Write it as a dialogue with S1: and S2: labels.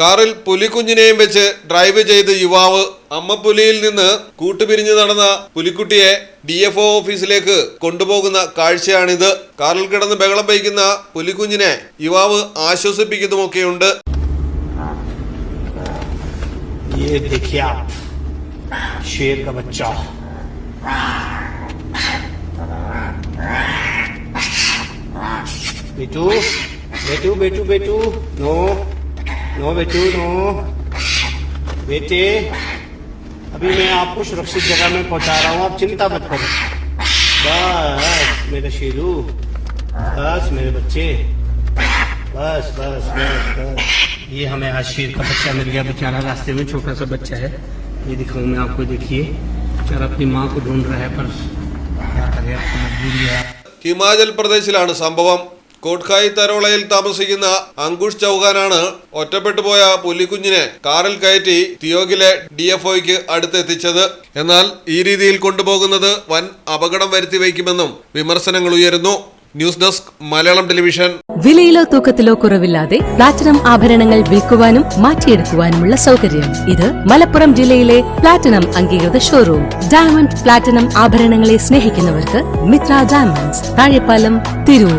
S1: കാറിൽ പുലിക്കുഞ്ഞിനെയും വെച്ച് ഡ്രൈവ് ചെയ്ത് യുവാവ് അമ്മപ്പുലിയിൽ നിന്ന് കൂട്ടുപിരിഞ്ഞ് നടന്ന പുലിക്കുട്ടിയെ ഡി എഫ് ഒ ഓഫീസിലേക്ക് കൊണ്ടുപോകുന്ന കാഴ്ചയാണിത്. കാറിൽ കിടന്ന് ബഹളം വയ്ക്കുന്ന പുലിക്കുഞ്ഞിനെ യുവാവ് ആശ്വസിപ്പിക്കുന്നതുമൊക്കെയുണ്ട്.
S2: ये देखिए आप शेर का बच्चा बेटू बेटू बेटू बेटू नो नो बेटू नो बेटे अभी मैं आपको सुरक्षित जगह में पहुंचा रहा हूँ आप चिंता मत करो बस मेरे शेरू बस मेरे बच्चे बस बस बस बस ये हमें आज शेर का बच्चा मिल गया बेचारा रास्ते में छोटा सा बच्चा है ये दिखाऊं मैं आपको देखिए बेचारा अपनी माँ को ढूंढ रहा है पर क्या करे अब तो मजबूरी है
S1: ഹിമാചൽ പ്രദേശിലാണ് സംഭവം കോട്ട്ഖായി തരോളയിൽ താമസിക്കുന്ന അങ്കുഷ് ചൗഹാനാണ് ഒറ്റപ്പെട്ടു പോയ പുലിക്കുഞ്ഞിനെ കാറിൽ കയറ്റി തിയോഗിലെ ഡി എഫ് ഒയ്ക്ക് അടുത്തെത്തിച്ചത്. എന്നാൽ ഈ രീതിയിൽ കൊണ്ടുപോകുന്നത് വൻ അപകടം വരുത്തി വയ്ക്കുമെന്നും വിമർശനങ്ങൾ ഉയരുന്നു. News desk Malayalam television.
S3: വിലയിലോ തൂക്കത്തിലോ കുറവില്ലാതെ പ്ലാറ്റിനം ആഭരണങ്ങൾ വിൽക്കുവാനും മാറ്റിയെടുക്കുവാനുമുള്ള സൗകര്യം. ഇത് മലപ്പുറം ജില്ലയിലെ പ്ലാറ്റിനം അംഗീകൃത ഷോറൂം. ഡയമണ്ട് പ്ലാറ്റിനം ആഭരണങ്ങളെ സ്നേഹിക്കുന്നവർക്ക് മിത്ര ഡയമണ്ട്സ് താഴെപ്പാലം തിരൂർ.